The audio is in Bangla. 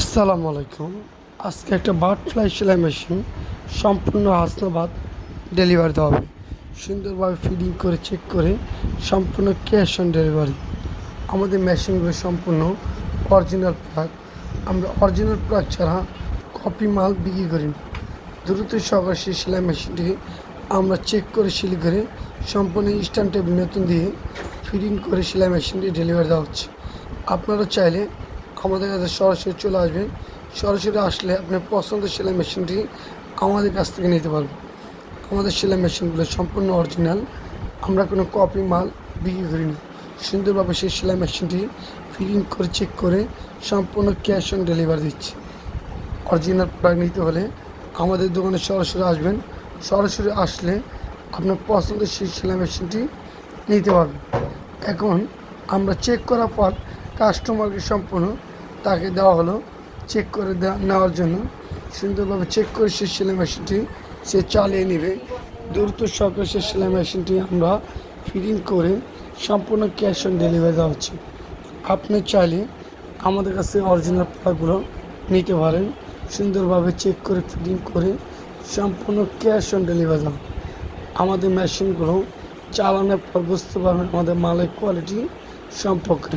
আসসালামু আলাইকুম। আজকে একটা বাটফ্লাই সেলাই মেশিন সম্পূর্ণ হাসনাবাদ ডেলিভারি দেওয়া হবে। সুন্দরভাবে ফিডিং করে চেক করে সম্পূর্ণ ক্যাশ অন ডেলিভারি আমাদের মেশিনগুলো সম্পূর্ণ অরিজিনাল প্রোডাক্ট আমরা অরিজিনাল প্রোডাক্ট ছাড়া কপি মাল বিক্রি করি না। দ্রুত সহকারে সেই সেলাই মেশিনটিকে আমরা চেক করে সিলি করে সম্পূর্ণ টেবিল নতুন দিয়ে ফিডিং করে সেলাই মেশিনটি ডেলিভারি দেওয়া হচ্ছে। আপনারা চাইলে আমাদের কাছে সরাসরি চলে আসবেন সরাসরি আসলে আপনার পছন্দের সেলাই মেশিনটি আমাদের কাছ থেকে নিতে পারবেন। আমাদের সেলাই মেশিনগুলো সম্পূর্ণ অরিজিনাল। আমরা কোনো কপি মাল বিক্রি করি না সুন্দরভাবে সেই সেলাই মেশিনটি ফিটিং করে চেক করে সম্পূর্ণ ক্যাশ অন ডেলিভারি দিচ্ছি। অরিজিনাল প্রোডাক্ট নিতে হলে আমাদের দোকানে সরাসরি আসবেন। সরাসরি আসলে আপনার পছন্দের সেই সেলাই মেশিনটি নিতে পারবেন। এখন আমরা চেক করার পর কাস্টমারকে সম্পূর্ণ তাকে দেওয়া হলো চেক করে নেওয়ার জন্য। সুন্দরভাবে চেক করে সে সেলাই মেশিনটি সে চালিয়ে নেবে। দ্রুত সরকার সে সেলাই মেশিনটি আমরা ফিটিং করে সম্পূর্ণ ক্যাশ অন ডেলিভারি দেওয়া হচ্ছে। আপনি চাইলে আমাদের কাছে অরিজিনাল প্রোডাক্টগুলো নিতে পারেন। সুন্দরভাবে চেক করে ফিটিং করে সম্পূর্ণ ক্যাশ অন ডেলিভারি দেওয়া। আমাদের মেশিনগুলো চালানোর পর বুঝতে পারবেন আমাদের মালের কোয়ালিটি সম্পর্কে।